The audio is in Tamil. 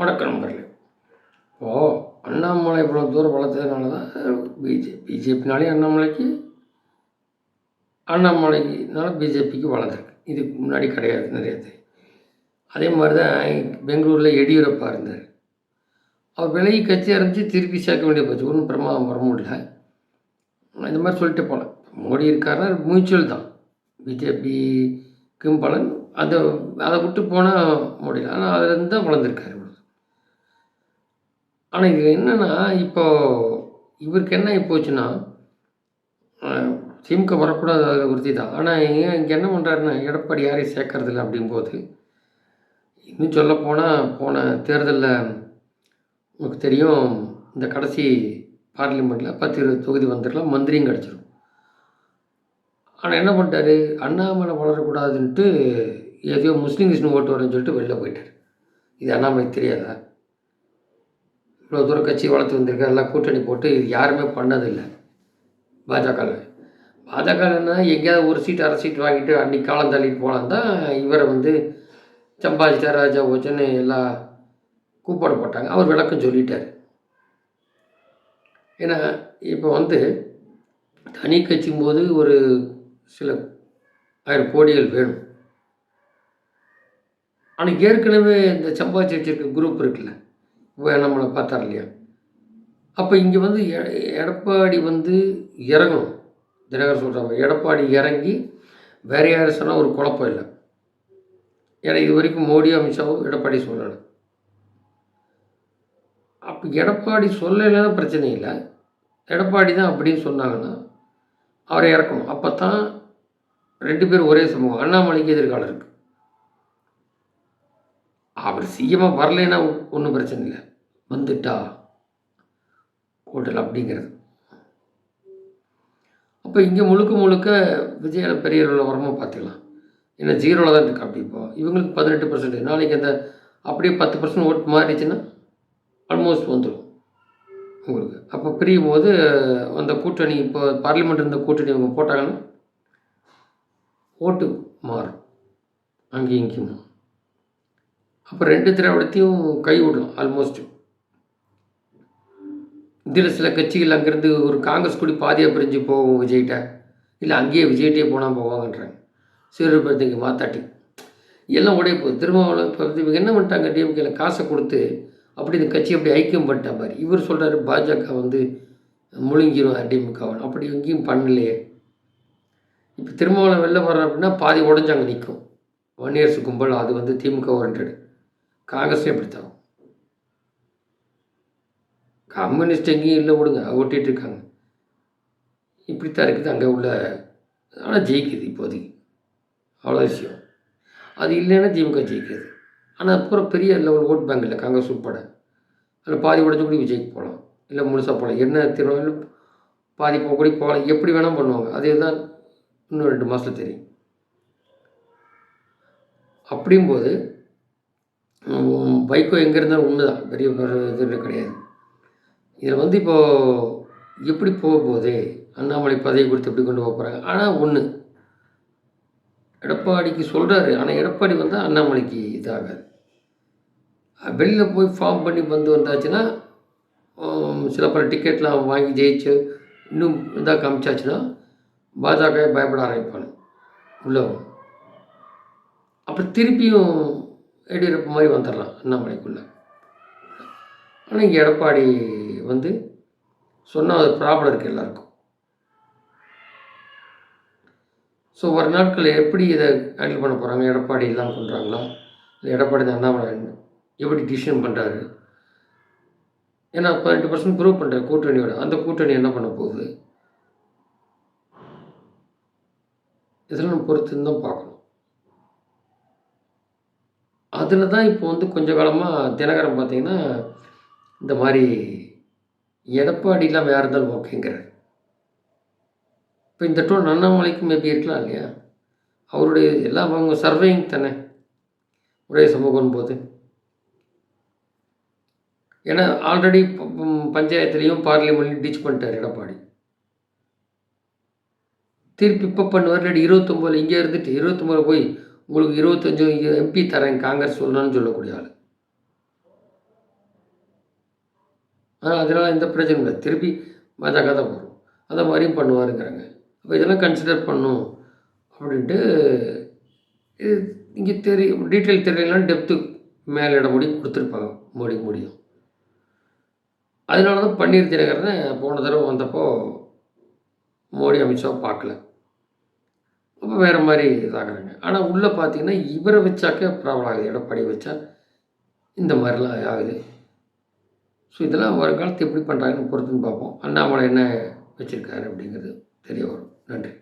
வணக்கம் நண்பர்களே இப்போது அண்ணாமலை இவ்வளோ தூரம் வளர்த்ததுனால தான் பிஜே பிஜேபினாலே அண்ணாமலைக்கு அண்ணாமலைக்குனால பிஜேபிக்கு வளர்ந்துருக்கு. இதுக்கு முன்னாடி கிடையாது நிறைய அதே மாதிரி தான் பெங்களூரில் எடியூரப்பா இருந்தார். அவர் விலகி கட்சி ஆரம்பித்து திருப்பி சேர்க்க வேண்டிய போச்சு ஒன்றும் பிரமாதம் வர முடியல. இந்த மாதிரி சொல்லிட்டு போகலாம் மோடி இருக்காருன்னா மியூச்சுவல் தான். பிஜேபிக்கும் பலன். அதை அதை விட்டு போனால் முடியல ஆனால் அதுலேருந்து தான் வளர்ந்துருக்காரு ஆனால் இது என்னென்னா இப்போது இவருக்கு என்ன ஆகி போச்சுன்னா திமுக வரக்கூடாது அது உறுதி தான். ஆனால் ஏன் இங்கே என்ன பண்ணுறாருன்னா எடப்பாடி யாரையும் சேர்க்கறதில்ல அப்படிங்கும்போது இன்னும் சொல்ல போனால் போன தேர்தலில் உங்களுக்கு தெரியும் இந்த கடைசி பார்லிமெண்ட்டில் பத்து இருபது தொகுதி வந்துடலாம் மந்திரியும் கிடச்சிரும். ஆனால் என்ன பண்ணிட்டாரு அண்ணாமலை வளரக்கூடாதுன்ட்டு எதையோ முஸ்லீம் கிருஷ்ணன் ஓட்டு வரேன்னு சொல்லிட்டு வெளில போயிட்டார். இது அண்ணாமலைக்கு தெரியாதா? இவ்வளோ தூரம் கட்சி வளர்த்து வந்திருக்காரு எல்லாம் கூட்டணி போட்டு இது யாருமே பண்ணதில்லை. பாஜகவில் பாஜக எங்கேயாவது ஒரு சீட் அரை சீட் வாங்கிட்டு அன்றைக்கி காலம் தள்ளிட்டு போகலாம் தான் இவரை வந்து சம்பாதிச்சிட்டா ராஜா போச்சுன்னு எல்லாம் கூப்பாடு போட்டாங்க. அவர் விளக்கம் சொல்லிட்டார். ஏன்னா இப்போ வந்து தனி கட்சியும் போது ஒரு சில ஆயிரம் கோடிகள் வேணும். ஆனால் ஏற்கனவே இந்த சம்பாதிச்சு வச்சிருக்க குரூப் இருக்குல்ல நம்மளை பார்த்தார் இல்லையா? அப்போ இங்கே வந்து எடப்பாடி வந்து இறங்கணும். தினகர் சொல்கிறாங்க எடப்பாடி இறங்கி வேற யார் சொன்னால் ஒரு குழப்பம் இல்லை. ஏன்னா இது வரைக்கும் மோடி அமித்ஷாவும் எடப்பாடி சொல்லலை அப்போ எடப்பாடி சொல்லலைன்னா பிரச்சனை இல்லை. எடப்பாடி தான் அப்படின்னு சொன்னாங்கன்னா அவரை இறக்கணும். அப்போ தான் ரெண்டு பேரும் ஒரே சமூகம். அண்ணாமலைக்கு எதிர்காலம் இருக்குது அவர் சிஎம்மாக வரலைன்னா ஒன்றும் பிரச்சனை இல்லை. வந்துட்டா? ஹோட்டல் அப்படிங்கிறது. அப்போ இங்கே முழுக்க முழுக்க விஜய பெரிய அளவில் பார்த்துக்கலாம். ஏன்னா ஜீரோவில் தான் இருக்கா அப்படி இப்போ. இவங்களுக்கு பதினெட்டு பர்சன்ட் நாளைக்கு அந்த அப்படியே பத்து பர்சன்ட் ஓட்டு மாறிச்சுன்னா ஆல்மோஸ்ட் வந்துடும் உங்களுக்கு. அப்போ பிரியும் போது அந்த கூட்டணி இப்போ பார்லிமெண்ட் இருந்த கூட்டணி இவங்க போட்டாங்கன்னா ஓட்டு மாறும். அங்கேயும் இங்கேயும் அப்போ ரெண்டு திராவிடத்தையும் கை விடலாம் இதில் சில கட்சிகள் அங்கேருந்து ஒரு காங்கிரஸ் கூடி பாதியாக பிரிஞ்சு போவோம் விஜய்கிட்ட. இல்லை அங்கேயே விஜய்கிட்டே போனால் போவாங்கன்றாங்க. சிறுபடுத்திங்க மாத்தாட்டி. எல்லாம் உடைய போகுது. திருமாவளவன் இப்போ வந்து இவங்க என்ன பண்ணிட்டாங்க? டிஎம்கேல காசை கொடுத்து அப்படி இந்த கட்சி அப்படி ஐக்கியம் பண்ணிட்ட மாதிரி இவர் சொல்கிறாரு பாஜக வந்து முழுங்கிரும் டிஎம்கவை அப்படி எங்கேயும் பண்ணலையே. இப்போ திருமாவளவன் வெளில வர்றோம் அப்படின்னா பாதி உடஞ்சாங்க நிற்கும் ஒன் இயர்ஸ் கும்பல் அது வந்து திமுக ஓரியன்ட் காங்கிரஸே அப்படித்தான். கம்யூனிஸ்ட் எங்கேயும் இல்லை விடுங்க ஓட்டிகிட்டு இருக்காங்க இப்படித்தான் இருக்குது அங்கே உள்ள ஆனால் ஜெயிக்குது இப்போதைக்கு. அவ்வளோ விஷயம். அது இல்லைன்னா திமுக ஜெயிக்குது. ஆனால் அப்புறம் பெரிய லெவல் ஓட் பேங்க் இல்லை காங்கிரஸ் உட்பட. அதில் பாதி உடஞ்சு கூட விஜய்க்கு போகலாம். இல்லை முழுசாக போகலாம். என்ன திருவாரூர் பாதி போக கூட போகலாம். எப்படி வேணால் பண்ணுவாங்க. அதே தான் இன்னும் ரெண்டு மாதத்தில் தெரியும். அப்படிங்கும்போது உம், வைகோ எங்கே இருந்தாலும் ஒன்று தான் பெரிய ஒரு இது கிடையாது. இதில் வந்து இப்போது எப்படி போக அண்ணாமலை பதவி கொடுத்து எப்படி கொண்டு போக போகிறாங்க ஆனால் ஒன்று எடப்பாடிக்கு சொல்கிறாரு ஆனால் எடப்பாடி வந்தால் அண்ணாமலைக்கு இதாகாது. வெளியில் போய் ஃபார்ம் பண்ணி வந்து வந்தாச்சுன்னா சில பல டிக்கெட்லாம் வாங்கி ஜெயிச்சு இன்னும் இதாக காமிச்சாச்சுன்னா பாஜக பயப்பட ஆரம்பிப்பானு. உள்ள அப்புறம் திருப்பியும் எடியூரப்பா மாதிரி வந்துடலாம் அண்ணாமலைக்குள்ளே. ஆனால் இங்கே எடப்பாடி வந்து சொன்னால் அது ப்ராப்ளம் இருக்குது எல்லாருக்கும். ஸோ ஒரு நாட்கள் எப்படி இதை ஹேண்டில் பண்ண போகிறாங்க எடப்பாடி எல்லாம் பண்ணுறாங்களா இல்லை எடப்பாடி தான் அண்ணாமலை எப்படி டிசிஷன் பண்ணுறாரு ஏன்னா பதினெட்டு பர்சன்ட் ப்ரூவ் பண்ணுற கூட்டணியோட அந்த கூட்டணி என்ன பண்ண போகுது? இதெல்லாம் நம்ம பொறுத்து தான் பார்க்கணும். அதில் தான் இப்போ வந்து கொஞ்ச காலமாக தினகரம் பார்த்தீங்கன்னா இந்த மாதிரி எடப்பாடி இல்லாமல் இருந்தாலும் ஓகேங்கிறார். இப்போ இந்த டோன் அண்ணாமலைக்கும் மேபி இருக்கலாம் இல்லையா? அவருடைய எல்லாம் அவங்க சர்வேயிங் தானே? ஒரே சமூகம் போது. ஏன்னா ஆல்ரெடி பஞ்சாயத்துலேயும் பார்லிமெண்ட்லையும் டீச் பண்ணிட்டார் எடப்பாடி. திருப்பி இப்போ பண்ணுவார் இல்லாட்டி இருபத்தொம்போதில் இங்கே இருந்துட்டு இருபத்தொம்போதில் போய் உங்களுக்கு இருபத்தஞ்சு எம்பி தரேன் காங்கிரஸ் சொல்லணும்னு சொல்லக்கூடிய ஆள் ஆனால் அதனால் எந்த பிரச்சனையும் இல்லை. திருப்பி பாஜக தான் வரும் அந்த மாதிரியும் பண்ணுவாருங்கிறாங்க. அப்போ இதெல்லாம் கன்சிடர் பண்ணும் அப்படின்ட்டு இது இங்கே தெரியும் டீட்டெயில் தெரியலாம் டெப்த்து மேலிட முடியும் கொடுத்துருப்பாங்க. மோடி முடியும். அதனால தான் பன்னீர் தினகரனை போன தடவை வந்தப்போ மோடி அமித்ஷா பார்க்கல. அப்போ வேறு மாதிரி இதாகிறாங்க ஆனால் உள்ளே பார்த்தீங்கன்னா இவரை வச்சாக்க ப்ராப்ளம் ஆகுது எடப்பாடி வச்சா இந்த மாதிரிலாம் ஆகுது. ஸோ இதெல்லாம் வருங்காலத்து எப்படி பண்ணுறாங்கன்னு பொறுத்துன்னு பார்ப்போம். அண்ணாமலை என்ன வச்சுருக்காரு அப்படிங்கிறது தெரிய வரும். நன்றி.